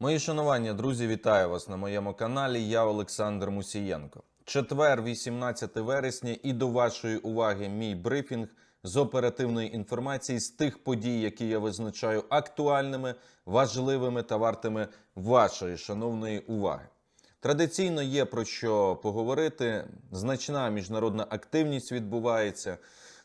Мої шанування, друзі, вітаю вас на моєму каналі. Я Олександр Мусієнко. Четвер, 18 вересня, і до вашої уваги мій брифінг з оперативної інформації з тих подій, які я визначаю актуальними, важливими та вартими вашої шановної уваги. Традиційно є про що поговорити. Значна міжнародна активність відбувається.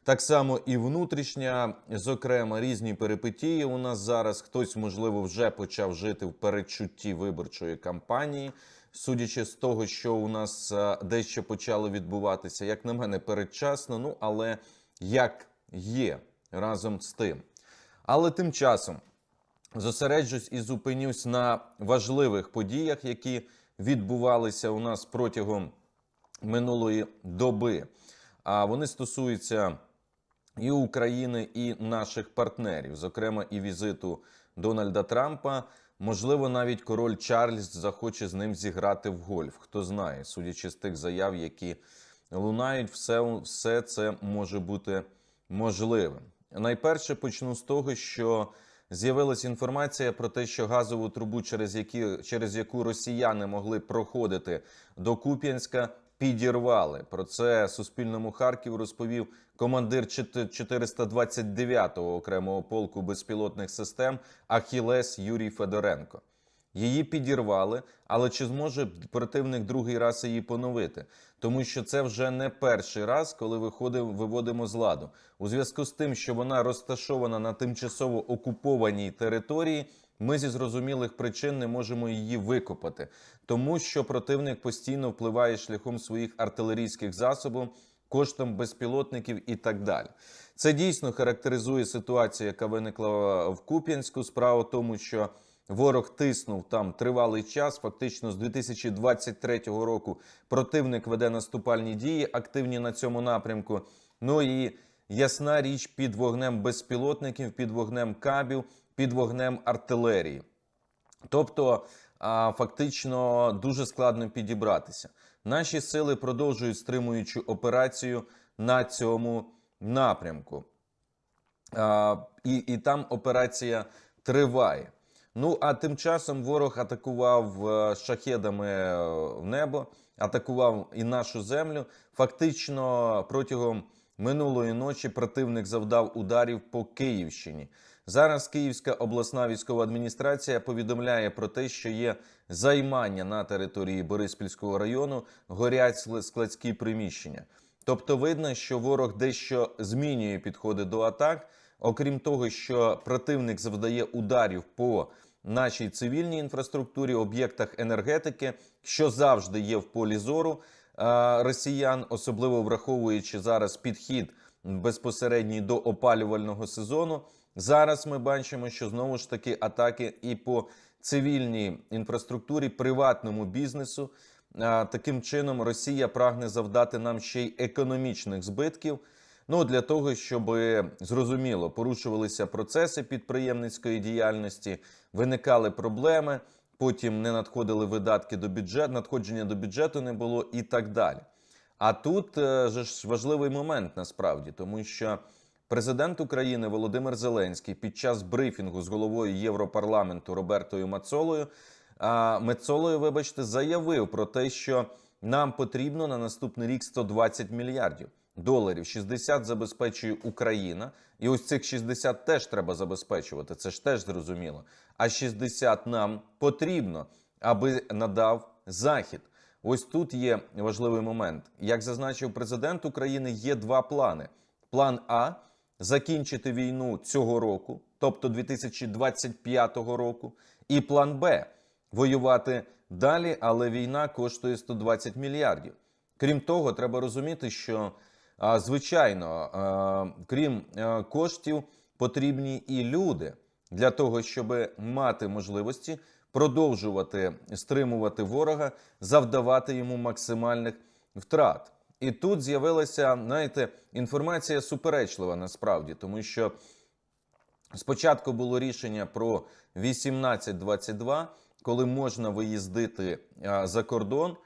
Так само і внутрішня, зокрема, різні перипетії у нас зараз. Хтось, можливо, вже почав жити в передчутті виборчої кампанії, судячи з того, що у нас е, дещо почало відбуватися, як на мене, передчасно. Ну але як є разом з тим. Але тим часом зосереджусь і зупинюсь на важливих подіях, які відбувалися у нас протягом минулої доби. А вони стосуються і України, і наших партнерів, зокрема, і візиту Дональда Трампа. Можливо, навіть король Чарльз захоче з ним зіграти в гольф. Хто знає, судячи з тих заяв, які лунають, все, все це може бути можливим. Найперше почну з того, що з'явилася інформація про те, що газову трубу, через, які, через яку росіяни могли проходити до Куп'янська, підірвали. Про це Суспільному Харків розповів командир 429-го окремого полку безпілотних систем Ахілес Юрій Федоренко. Її підірвали, але чи зможе противник другий раз її поновити? Тому що це вже не перший раз, коли виходимо, виводимо з ладу. У зв'язку з тим, що вона розташована на тимчасово окупованій території, ми зі зрозумілих причин не можемо її викопати, тому що противник постійно впливає шляхом своїх артилерійських засобів, коштом безпілотників і так далі. Це дійсно характеризує ситуацію, яка виникла в Куп'янську. Справа в тому, що ворог тиснув там тривалий час. Фактично з 2023 року противник веде наступальні дії, активні на цьому напрямку. Ну і ясна річ під вогнем безпілотників, під вогнем кабів, під вогнем артилерії. Тобто, фактично дуже складно підібратися. Наші сили продовжують стримуючу операцію на цьому напрямку. І, і там операція триває. Ну а тим часом ворог атакував е, шахедами е, в небо, атакував і нашу землю. Фактично, протягом минулої ночі противник завдав ударів по Київщині. Зараз Київська обласна військова адміністрація повідомляє про те, що є займання на території Бориспільського району, горять складські приміщення. Тобто, видно, що ворог дещо змінює підходи до атак. Окрім того, що противник завдає ударів по нашій цивільній інфраструктурі, об'єктах енергетики, що завжди є в полі зору е, росіян, особливо враховуючи зараз підхід безпосередній до опалювального сезону. Зараз ми бачимо, що знову ж таки атаки і по цивільній інфраструктурі, приватному бізнесу. Таким чином, Росія прагне завдати нам ще й економічних збитків. Ну для того, щоб зрозуміло порушувалися процеси підприємницької діяльності, виникали проблеми. Потім не надходили видатки до бюджету, надходження до бюджету не було і так далі. А тут е, ж важливий момент насправді, тому що президент України Володимир Зеленський під час брифінгу з головою Європарламенту Робертою Мацолою Мецолою, вибачте, заявив про те, що нам потрібно на наступний рік 120 мільярдів доларів. 60 забезпечує Україна, і ось цих 60 теж треба забезпечувати. Це ж теж зрозуміло. А 60 нам потрібно, аби надав захід. Ось тут є важливий момент. Як зазначив президент України, є два плани: план А закінчити війну цього року, тобто 2025 року, і план Б воювати далі, але війна коштує 120 мільярдів. Крім того, треба розуміти, що звичайно, крім коштів, потрібні і люди для того, щоб мати можливості продовжувати стримувати ворога, завдавати йому максимальних втрат. І тут з'явилася, знаєте, інформація суперечлива насправді, тому що спочатку було рішення про 18-22, коли можна виїздити за кордон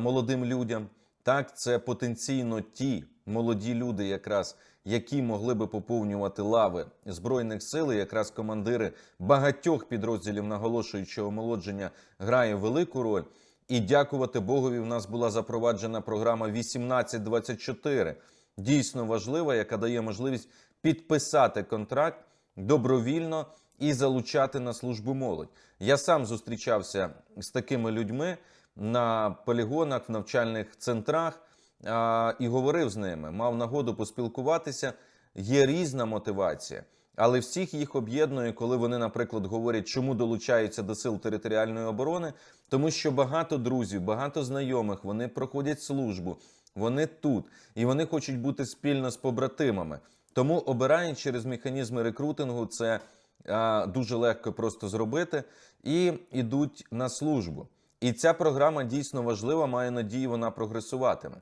молодим людям. Так, це потенційно ті молоді люди, якраз які могли би поповнювати лави збройних сил, якраз командири багатьох підрозділів наголошують, що омолодження грає велику роль. І дякувати Богові, в нас була запроваджена програма 1824, дійсно важлива, яка дає можливість підписати контракт добровільно і залучати на службу молодь. Я сам зустрічався з такими людьми на полігонах, в навчальних центрах а, і говорив з ними, мав нагоду поспілкуватися. Є різна мотивація, але всіх їх об'єднує, коли вони, наприклад, говорять, чому долучаються до сил територіальної оборони, тому що багато друзів, багато знайомих, вони проходять службу, вони тут і вони хочуть бути спільно з побратимами. Тому обирають через механізми рекрутингу це а, дуже легко просто зробити і йдуть на службу. І ця програма дійсно важлива, маю надію, вона прогресуватиме.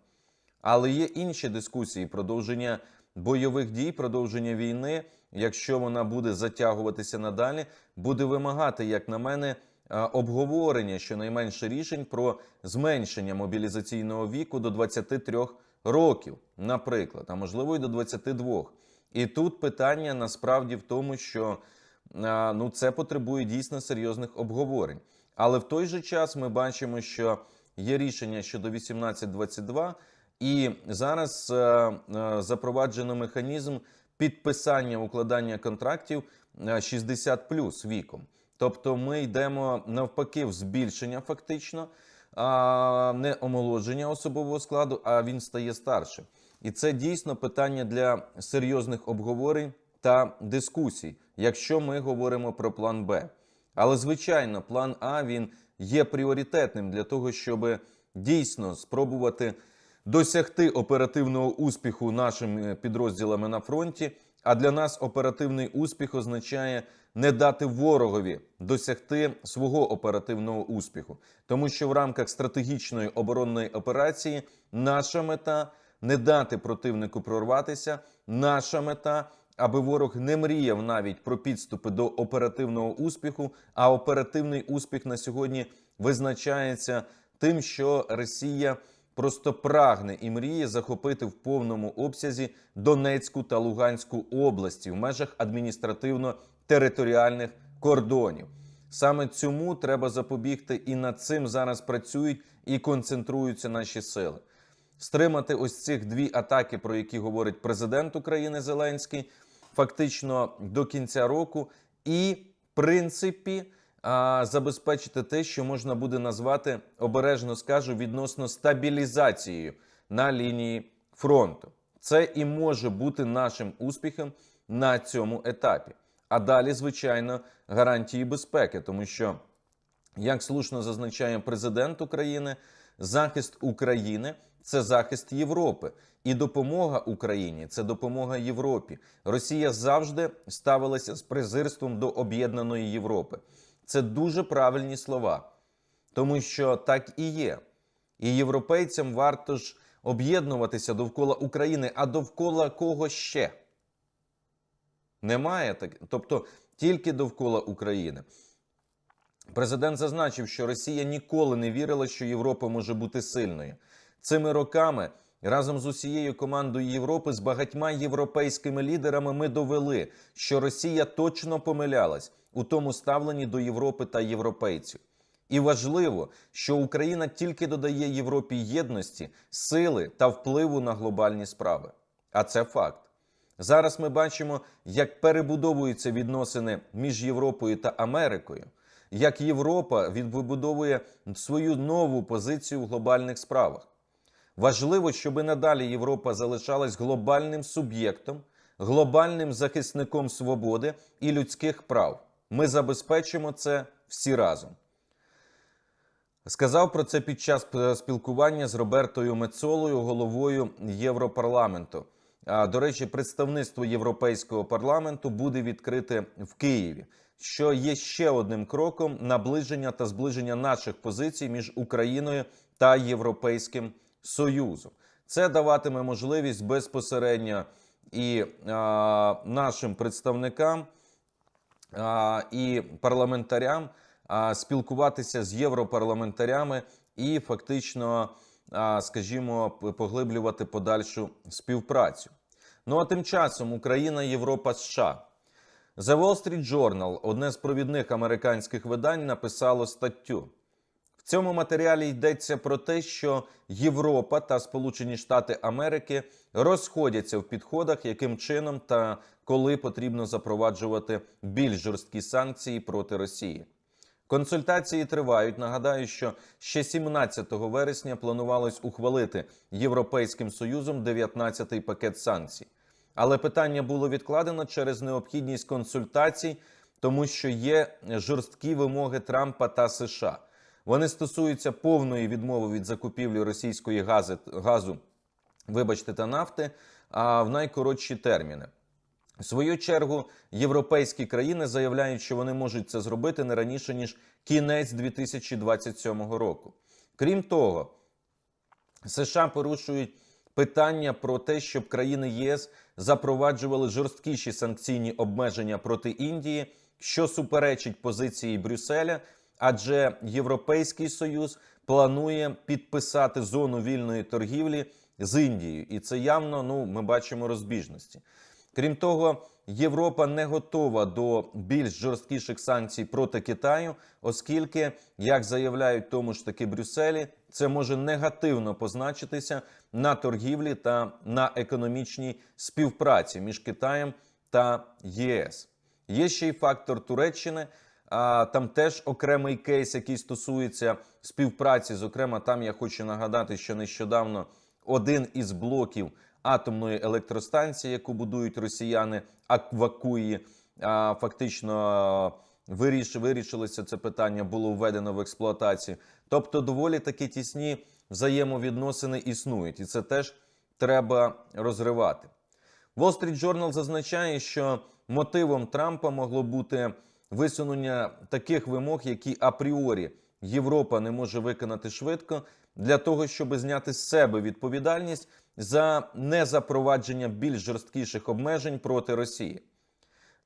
Але є інші дискусії: продовження бойових дій, продовження війни. Якщо вона буде затягуватися надалі, буде вимагати, як на мене, а, обговорення щонайменше рішень про зменшення мобілізаційного віку до 23 років, наприклад, а можливо й до 22. І тут питання насправді в тому, що ну це потребує дійсно серйозних обговорень. Але в той же час ми бачимо, що є рішення щодо 1822, і зараз е, е, запроваджено механізм підписання укладання контрактів е, 60 плюс віком. Тобто ми йдемо навпаки в збільшення фактично, а не омолодження особового складу, а він стає старшим. І це дійсно питання для серйозних обговорень та дискусій, якщо ми говоримо про план Б. Але звичайно, план А він є пріоритетним для того, щоб дійсно спробувати досягти оперативного успіху нашими підрозділами на фронті. А для нас оперативний успіх означає не дати ворогові досягти свого оперативного успіху, тому що в рамках стратегічної оборонної операції наша мета не дати противнику прорватися. Наша мета, аби ворог не мріяв навіть про підступи до оперативного успіху. А оперативний успіх на сьогодні визначається тим, що Росія просто прагне і мріє захопити в повному обсязі Донецьку та Луганську області в межах адміністративно-територіальних кордонів. Саме цьому треба запобігти, і над цим зараз працюють і концентруються наші сили. Стримати ось цих дві атаки, про які говорить президент України Зеленський, фактично до кінця року, і в принципі а, забезпечити те, що можна буде назвати обережно скажу відносно стабілізацією на лінії фронту. Це і може бути нашим успіхом на цьому етапі. А далі, звичайно, гарантії безпеки, тому що, як слушно зазначає президент України, захист України це захист Європи. І допомога Україні це допомога Європі. Росія завжди ставилася з презирством до об'єднаної Європи. Це дуже правильні слова, тому що так і є. І європейцям варто ж об'єднуватися довкола України, а довкола кого ще? Немає так, тобто тільки довкола України. Президент зазначив, що Росія ніколи не вірила, що Європа може бути сильною. Цими роками разом з усією командою Європи, з багатьма європейськими лідерами, ми довели, що Росія точно помилялась у тому ставленні до Європи та європейців. І важливо, що Україна тільки додає Європі єдності, сили та впливу на глобальні справи. А це факт. Зараз ми бачимо, як перебудовуються відносини між Європою та Америкою, як Європа відбудовує свою нову позицію в глобальних справах. Важливо, щоб надалі Європа залишалась глобальним суб'єктом, глобальним захисником свободи і людських прав. Ми забезпечимо це всі разом. Сказав про це під час е, спілкування з Робертою Мецолою, головою Європарламенту. А, До речі, представництво Європейського парламенту буде відкрите в Києві, що є ще одним кроком наближення та зближення наших позицій між Україною та Європейським Союзом. Це даватиме можливість безпосередньо і а, нашим представникам а, і парламентарям а, спілкуватися з європарламентарями і фактично а, скажімо, поглиблювати подальшу співпрацю. Ну а тим часом Україна, Європа, США. The Wall Street Journal, одне з провідних американських видань, написало статтю. В цьому матеріалі йдеться про те, що Європа та Сполучені Штати Америки розходяться в підходах, яким чином та коли потрібно запроваджувати більш жорсткі санкції проти Росії. Консультації тривають. Нагадаю, що ще 17 вересня планувалось ухвалити Європейським Союзом 19-й пакет санкцій. Але питання було відкладено через необхідність консультацій, тому що є жорсткі вимоги Трампа та США. Вони стосуються повної відмови від закупівлі російської гази, газу, вибачте, та нафти, а в найкоротші терміни. В свою чергу європейські країни заявляють, що вони можуть це зробити не раніше ніж кінець 2027 року. Крім того, США порушують питання про те, щоб країни ЄС запроваджували жорсткіші санкційні обмеження проти Індії, що суперечить позиції Брюсселя, адже Європейський Союз планує підписати зону вільної торгівлі з Індією, і це явно ну ми бачимо розбіжності. Крім того, Європа не готова до більш жорсткіших санкцій проти Китаю, оскільки, як заявляють тому ж таки Брюсселі, це може негативно позначитися на торгівлі та на економічній співпраці між Китаєм та ЄС. Є ще й фактор Туреччини. Там теж окремий кейс, який стосується співпраці. Зокрема, там я хочу нагадати, що нещодавно один із блоків атомної електростанції, яку будують росіяни, Аквакуї, фактично виріш, вирішилося це питання, було введено в експлуатацію. Тобто, доволі такі тісні взаємовідносини існують, і це теж треба розривати. Wall Street Journal зазначає, що мотивом Трампа могло бути висунення таких вимог, які апріорі Європа не може виконати швидко, для того, щоб зняти з себе відповідальність за незапровадження більш жорсткіших обмежень проти Росії.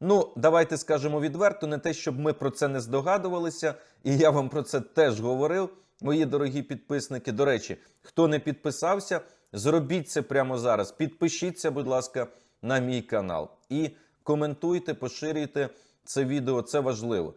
Ну, давайте скажемо відверто, не те, щоб ми про це не здогадувалися, і я вам про це теж говорив, мої дорогі підписники. До речі, хто не підписався, зробіть це прямо зараз. Підпишіться, будь ласка, на мій канал і коментуйте, поширюйте це відео. Це важливо.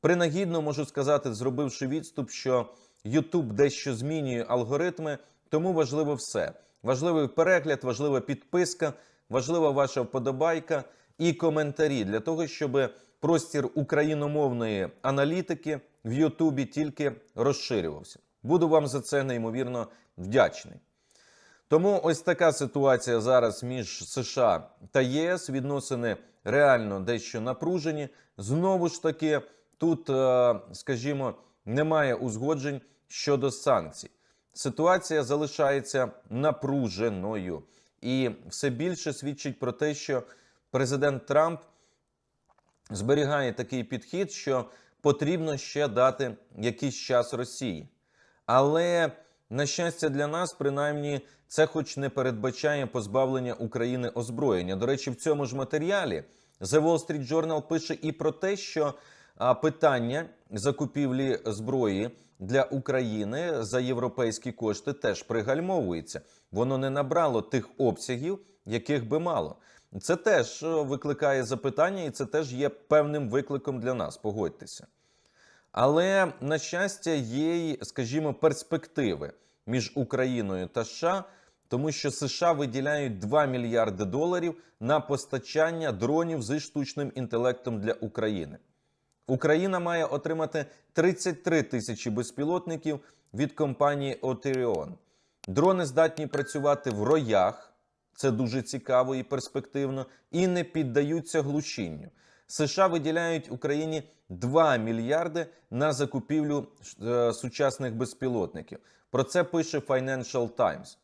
Принагідно можу сказати, зробивши відступ, що YouTube дещо змінює алгоритми, тому важливо все. Важливий перегляд, важлива підписка, важлива ваша вподобайка і коментарі для того, щоб простір україномовної аналітики в Ютубі тільки розширювався. Буду вам за це неймовірно вдячний. Тому ось така ситуація зараз між США та ЄС. Відносини реально дещо напружені. Знову ж таки, тут, е, скажімо, немає узгоджень щодо санкцій. Ситуація залишається напруженою, і все більше свідчить про те, що президент Трамп зберігає такий підхід, що потрібно ще дати якийсь час Росії. Але на щастя для нас, принаймні, це хоч не передбачає позбавлення України озброєння. До речі, в цьому ж матеріалі The Wall Street Journal пише і про те, що питання закупівлі зброї для України за європейські кошти теж пригальмовується. Воно не набрало тих обсягів, яких би мало. Це теж викликає запитання, і це теж є певним викликом для нас. Погодьтеся. Але на щастя, є, скажімо, перспективи між Україною та США, тому що США виділяють 2 мільярди доларів на постачання дронів зі штучним інтелектом для України. Україна має отримати 33 тисячі безпілотників від компанії Oterion. Дрони здатні працювати в роях, це дуже цікаво і перспективно, і не піддаються глушінню. США виділяють Україні 2 мільярди на закупівлю е, сучасних безпілотників. Про це пише Financial Times.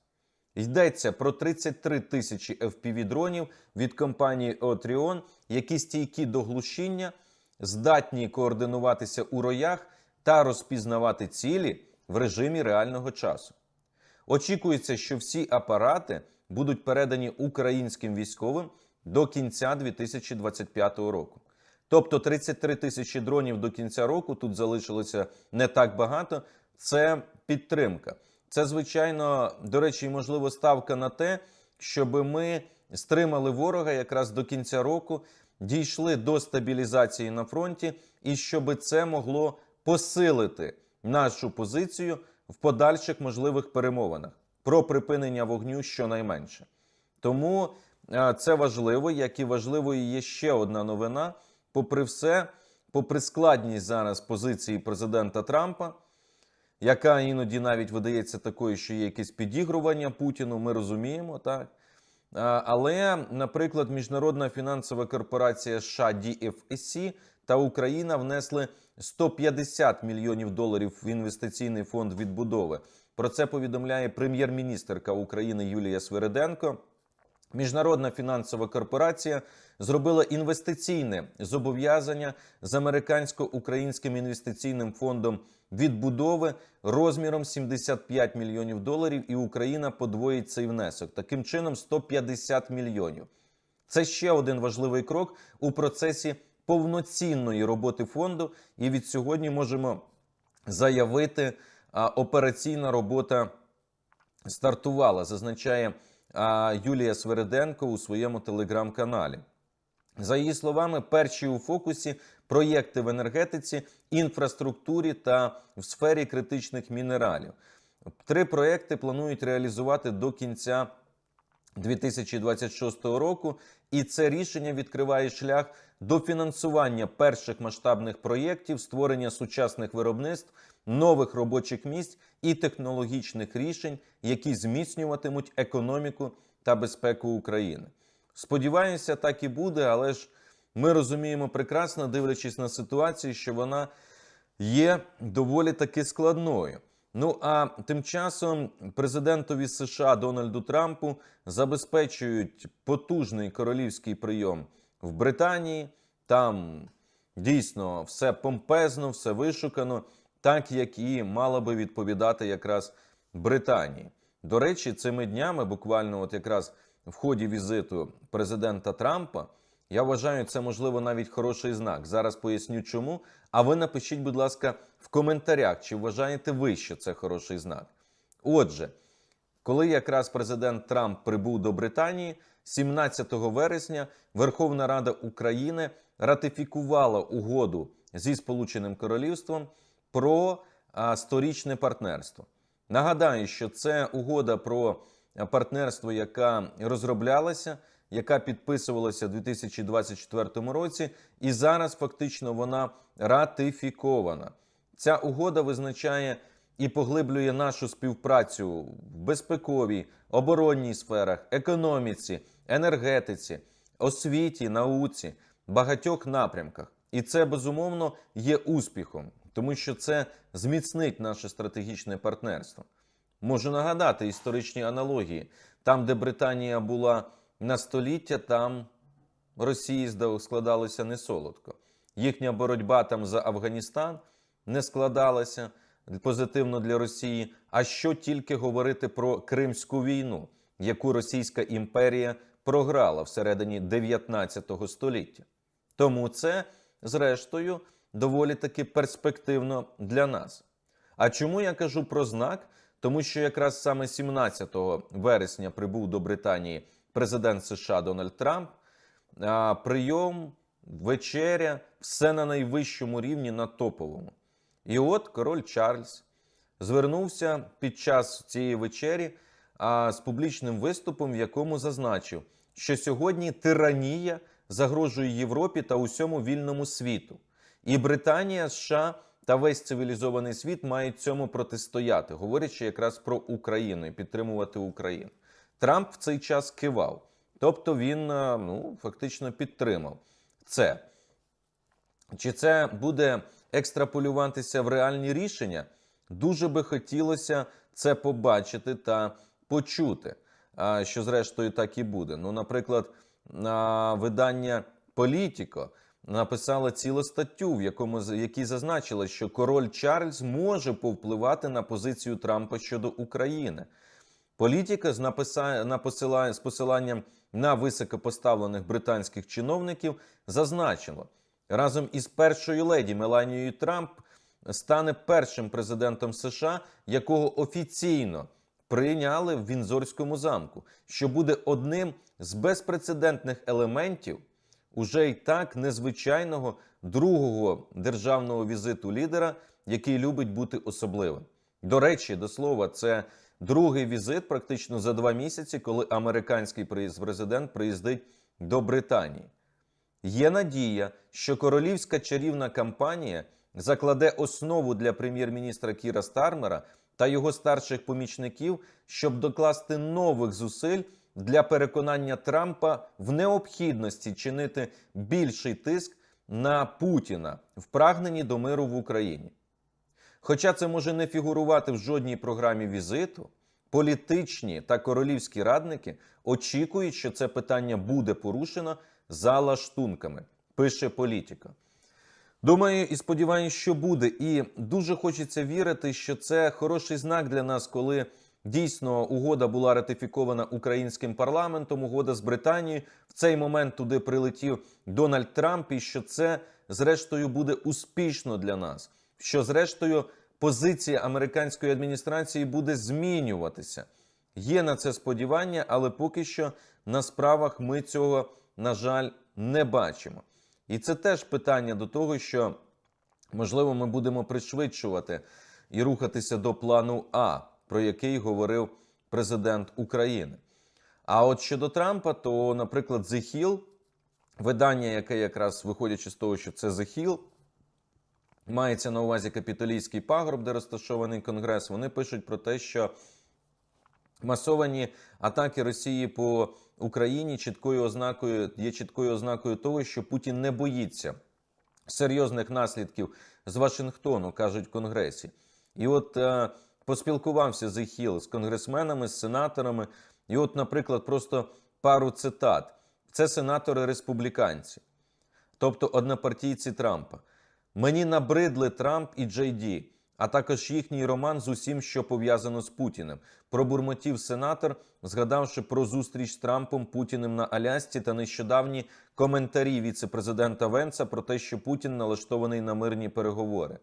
Йдеться про 33 тисячі FPV дронів від компанії Otrion, які стійкі до глушіння, здатні координуватися у роях та розпізнавати цілі в режимі реального часу. Очікується, що всі апарати будуть передані українським військовим до кінця 2025 року. Тобто 33 тисячі дронів до кінця року тут залишилося не так багато. Це підтримка. Це, звичайно, до речі, можливо, ставка на те, щоб ми стримали ворога якраз до кінця року, дійшли до стабілізації на фронті, і щоб це могло посилити нашу позицію в подальших можливих перемовинах про припинення вогню щонайменше. Тому це важливо, як і важливою є ще одна новина. Попри все, попри складність зараз позиції президента Трампа, яка іноді навіть видається такою, що є якесь підігрування Путіну, ми розуміємо, так. Але, наприклад, Міжнародна фінансова корпорація США DFSC та Україна внесли 150 мільйонів доларів в інвестиційний фонд відбудови. Про це повідомляє прем'єр-міністерка України Юлія Свириденко. Міжнародна фінансова корпорація зробила інвестиційне зобов'язання з американсько-українським інвестиційним фондом відбудови розміром 75 мільйонів доларів, і Україна подвоїть цей внесок. Таким чином, 150 мільйонів. Це ще один важливий крок у процесі повноцінної роботи фонду. І від сьогодні можемо заявити, а, операційна робота стартувала, зазначає Юлія Свериденко у своєму телеграм-каналі. За її словами, перші у фокусі проєкти в енергетиці, інфраструктурі та в сфері критичних мінералів. Три проєкти планують реалізувати до кінця 2026 року, і це рішення відкриває шлях до фінансування перших масштабних проєктів, створення сучасних виробництв, нових робочих місць і технологічних рішень, які зміцнюватимуть економіку та безпеку України. Сподіваюся, так і буде, але ж ми розуміємо прекрасно, дивлячись на ситуацію, що вона є доволі таки складною. Ну а тим часом президентові США Дональду Трампу забезпечують потужний королівський прийом в Британії. Там дійсно все помпезно, все вишукано, так як і мала би відповідати якраз Британії. До речі, цими днями, буквально, от якраз в ході візиту президента Трампа, я вважаю, це можливо навіть хороший знак. Зараз поясню чому. А ви напишіть, будь ласка, в коментарях, чи вважаєте ви, що це хороший знак. Отже, коли якраз президент Трамп прибув до Британії, 17 вересня Верховна Рада України ратифікувала угоду зі Сполученим Королівством про сторічне партнерство. Нагадаю, що це угода про партнерство, яка розроблялася, яка підписувалася у 2024 році, і зараз фактично вона ратифікована. Ця угода визначає і поглиблює нашу співпрацю в безпековій, оборонній сферах, економіці, енергетиці, освіті, науці, багатьох напрямках. І це безумовно є успіхом, тому що це зміцнить наше стратегічне партнерство. Можу нагадати історичні аналогії. Там, де Британія була на століття, там Росії складалося не солодко. Їхня боротьба там за Афганістан не складалася позитивно для Росії. А що тільки говорити про Кримську війну, яку Російська імперія програла всередині 19 століття. Тому це, зрештою, доволі таки перспективно для нас. А чому я кажу про знак? Тому що якраз саме 17 вересня прибув до Британії президент США Дональд Трамп. А, прийом, вечеря, все на найвищому рівні, на топовому. І от король Чарльз звернувся під час цієї вечері а, з публічним виступом, в якому зазначив, що сьогодні тиранія загрожує Європі та усьому вільному світу. І Британія, США та весь цивілізований світ мають цьому протистояти, говорячи якраз про Україну і підтримувати Україну. Трамп в цей час кивав, тобто він ну, фактично підтримав це. Чи це буде екстраполюватися в реальні рішення? Дуже би хотілося це побачити та почути. Що зрештою так і буде. Ну, наприклад, на видання Політіко написала цілу статтю, в якому якій зазначила, що король Чарльз може повпливати на позицію Трампа щодо України. Політика з написа... на з посиланням на високопоставлених британських чиновників зазначила разом із першою леді Меланією Трамп стане першим президентом США, якого офіційно прийняли в Вінзорському замку, що буде одним з безпрецедентних елементів уже й так незвичайного другого державного візиту лідера, який любить бути особливим. До речі, до слова, це другий візит практично за два місяці, коли американський президент приїздить до Британії. Є надія, що королівська чарівна кампанія закладе основу для прем'єр-міністра Кіра Стармера та його старших помічників, щоб докласти нових зусиль для переконання Трампа в необхідності чинити більший тиск на Путіна в прагненні до миру в Україні. Хоча це може не фігурувати в жодній програмі візиту, політичні та королівські радники очікують, що це питання буде порушено за лаштунками, пише політика. Думаю і сподіваюся, що буде. І дуже хочеться вірити, що це хороший знак для нас, коли дійсно угода була ратифікована українським парламентом, угода з Британією. В цей момент туди прилетів Дональд Трамп, і що це зрештою буде успішно для нас. Що зрештою позиція американської адміністрації буде змінюватися. Є на це сподівання, але поки що на справах ми цього, на жаль, не бачимо. І це теж питання до того, що можливо ми будемо пришвидшувати і рухатися до плану А, про який говорив президент України. А от щодо Трампа, то, наприклад, Hill, видання, яке якраз виходячи з того, що це Hill, мається на увазі капітолійський пагорб, де розташований конгрес. Вони пишуть про те, що масовані атаки Росії по Україні чіткою ознакою є чіткою ознакою того, що Путін не боїться серйозних наслідків з Вашингтону, кажуть в Конгресі. І от е, поспілкувався Зехіл з конгресменами, з сенаторами. І, от, наприклад, просто пару цитат: це сенатори республіканці, тобто однопартійці Трампа. Мені набридли Трамп і Джей Ді, а також їхній роман з усім, що пов'язано з Путіним. Пробурмотів сенатор, згадавши про зустріч з Трампом Путіним на Алясці та нещодавні коментарі віце-президента Венца про те, що Путін налаштований на мирні переговори.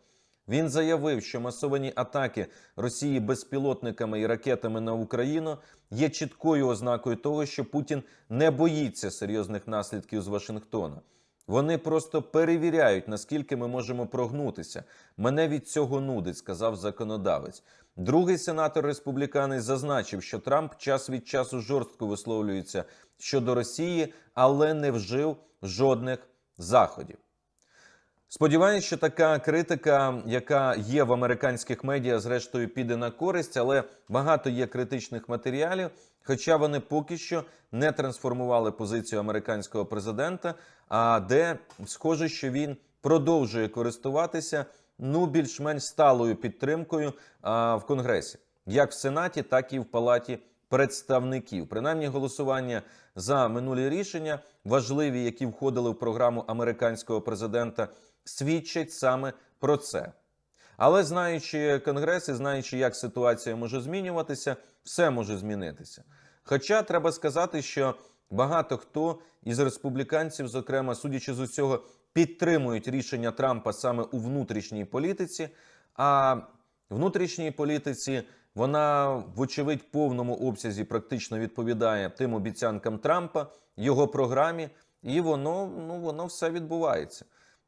Він заявив, що масовані атаки Росії безпілотниками і ракетами на Україну є чіткою ознакою того, що Путін не боїться серйозних наслідків з Вашингтона. Вони просто перевіряють, наскільки ми можемо прогнутися. Мене від цього нудить, сказав законодавець. Другий сенатор республіканець зазначив, що Трамп час від часу жорстко висловлюється щодо Росії, але не вжив жодних заходів. Сподіваюся, що така критика, яка є в американських медіа, зрештою піде на користь, але багато є критичних матеріалів, хоча вони поки що не трансформували позицію американського президента, а де схоже, що він продовжує користуватися ну більш-менш сталою підтримкою а, в Конгресі, як в Сенаті, так і в Палаті представників. Принаймні, голосування за минулі рішення, важливі, які входили в програму американського президента, свідчать саме про це. Але знаючи Конгрес і знаючи, як ситуація може змінюватися, все може змінитися. Хоча треба сказати, що багато хто із республіканців, зокрема, судячи з усього, підтримують рішення Трампа саме у внутрішній політиці. А внутрішній політиці вона, вочевидь, повному обсязі практично відповідає тим обіцянкам Трампа, його програмі, і воно, ну, воно все відбувається.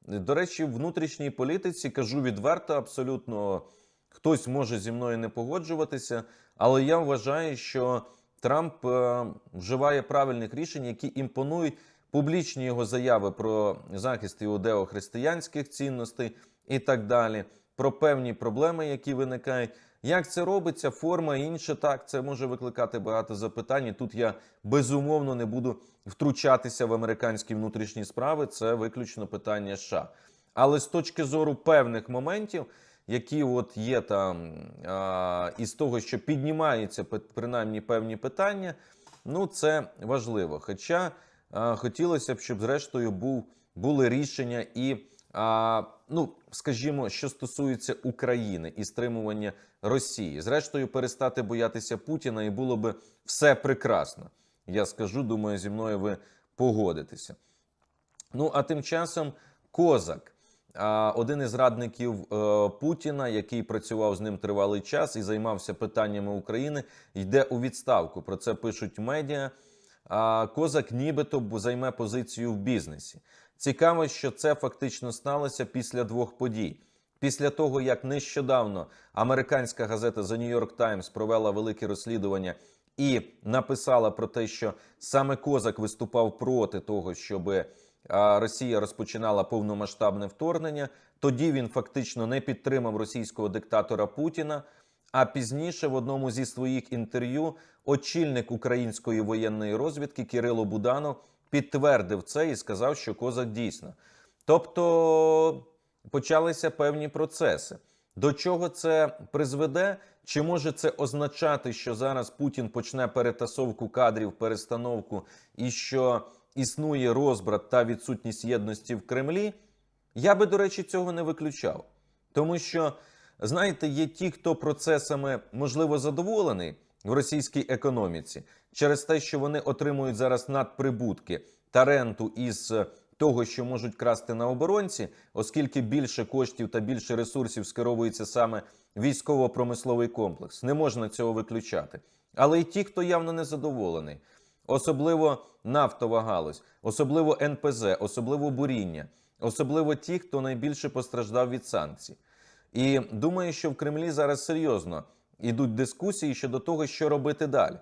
До речі, в внутрішній політиці кажу відверто, абсолютно хтось може зі мною не погоджуватися, але я вважаю, що Трамп е, вживає правильних рішень, які імпонують публічні його заяви про захист іудеохристиянських цінностей і так далі, про певні проблеми, які виникають. Як це робиться, форма і інше так, це може викликати багато запитань. І Тут я безумовно не буду втручатися в американські внутрішні справи. Це виключно питання США. Але з точки зору певних моментів, які от є там а, із того, що піднімаються принаймні певні питання, ну це важливо. Хоча а, хотілося б, щоб зрештою був були рішення і. А, ну, скажімо, що стосується України і стримування Росії, зрештою, перестати боятися Путіна, і було би все прекрасно. Я скажу, думаю, зі мною ви погодитеся. Ну а тим часом Козак, один із радників е, Путіна, який працював з ним тривалий час і займався питаннями України, йде у відставку. Про це пишуть медіа. Козак нібито займе позицію в бізнесі. Цікаво, що це фактично сталося після двох подій. Після того, як нещодавно американська газета The New York Times провела велике розслідування і написала про те, що саме Козак виступав проти того, щоб Росія розпочинала повномасштабне вторгнення. Тоді він фактично не підтримав російського диктатора Путіна. А пізніше в одному зі своїх інтерв'ю очільник української воєнної розвідки Кирило Буданов підтвердив це і сказав, що Козак дійсно. Тобто почалися певні процеси. До чого це призведе? Чи може це означати, що зараз Путін почне перетасовку кадрів, перестановку і що існує розбрат та відсутність єдності в Кремлі? Я би, до речі, цього не виключав. Тому що, знаєте, є ті, хто процесами можливо задоволений в російській економіці через те, що вони отримують зараз надприбутки та ренту із того, що можуть красти на оборонці, оскільки більше коштів та більше ресурсів скеровується саме військово-промисловий комплекс. Не можна цього виключати. Але й ті, хто явно не задоволений, особливо нафтова галузь, особливо НПЗ, особливо буріння, особливо ті, хто найбільше постраждав від санкцій. І думаю, що в Кремлі зараз серйозно йдуть дискусії щодо того, що робити далі.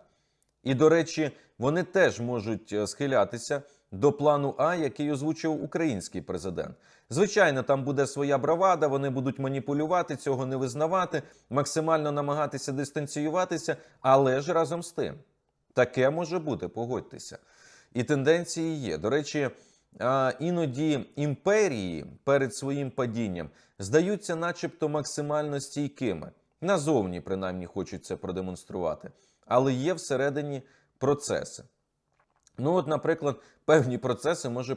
І, до речі, вони теж можуть е, схилятися до плану А, який озвучив український президент. Звичайно, там буде своя бравада, вони будуть маніпулювати, цього не визнавати, максимально намагатися дистанціюватися, але ж разом з тим, таке може бути, погодьтеся. І тенденції є. До речі, іноді імперії перед своїм падінням здаються, начебто, максимально стійкими. Назовні, принаймні, хочуть це продемонструвати, але є всередині процеси. Ну, от, наприклад, певні процеси може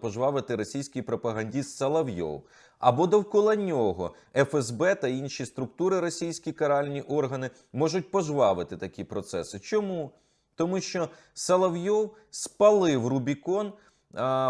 пожвавити російський пропагандіст Соловйов, або довкола нього ФСБ та інші структури російські каральні органи можуть пожвавити такі процеси. Чому? Тому що Соловйов спалив Рубікон.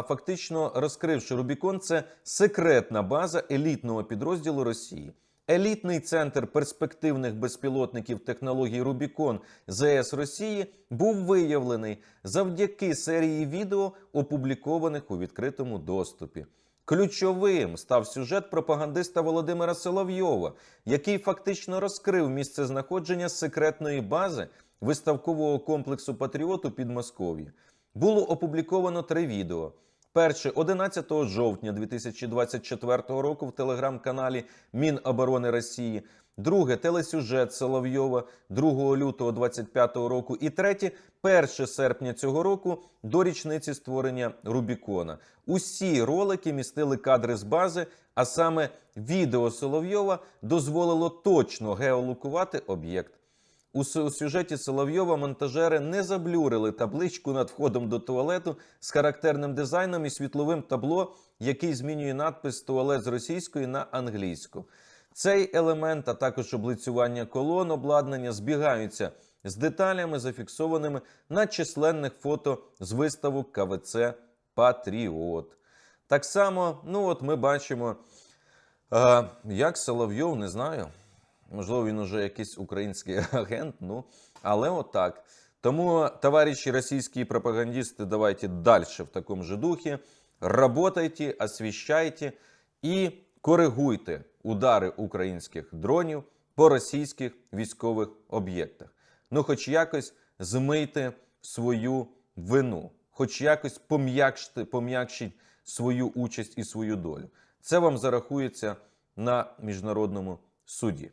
Фактично розкривши Рубікон, це секретна база елітного підрозділу Росії. Елітний центр перспективних безпілотників технологій Рубікон ЗС Росії був виявлений завдяки серії відео, опублікованих у відкритому доступі. Ключовим став сюжет пропагандиста Володимира Соловйова, який фактично розкрив місце знаходження секретної бази виставкового комплексу Патріот у Підмосков'ї. Було опубліковано три відео. Перше 11 жовтня 2024 року в телеграм-каналі Міноборони Росії. Друге телесюжет Соловйова 2 лютого 2025 року. І третє 1 серпня цього року до річниці створення Рубікона. Усі ролики містили кадри з бази, а саме відео Соловйова дозволило точно геолокувати об'єкт. У сюжеті Соловйова монтажери не заблюрили табличку над входом до туалету з характерним дизайном і світловим табло, який змінює надпис туалет з російської на англійську. Цей елемент, а також облицювання колон обладнання збігаються з деталями, зафіксованими на численних фото з виставок КВЦ Патріот. Так само, ну от ми бачимо, е, як Соловйов, не знаю. Можливо, він уже якийсь український агент. Ну але отак. Тому, товариші російські пропагандисти, давайте далі в такому же духі. Работайте, освіщайте і коригуйте удари українських дронів по російських військових об'єктах. Ну, хоч якось змийте свою вину, хоч якось пом'якшіть свою участь і свою долю. Це вам зарахується на міжнародному суді.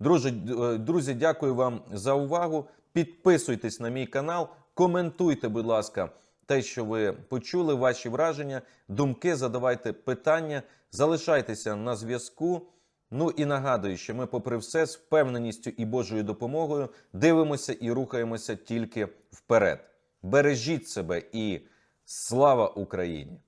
Друзі, е, друзі, дякую вам за увагу. Підписуйтесь на мій канал, коментуйте, будь ласка, те, що ви почули, ваші враження, думки, задавайте питання, залишайтеся на зв'язку. Ну і нагадую, що ми, попри все, з впевненістю і Божою допомогою дивимося і рухаємося тільки вперед. Бережіть себе і слава Україні!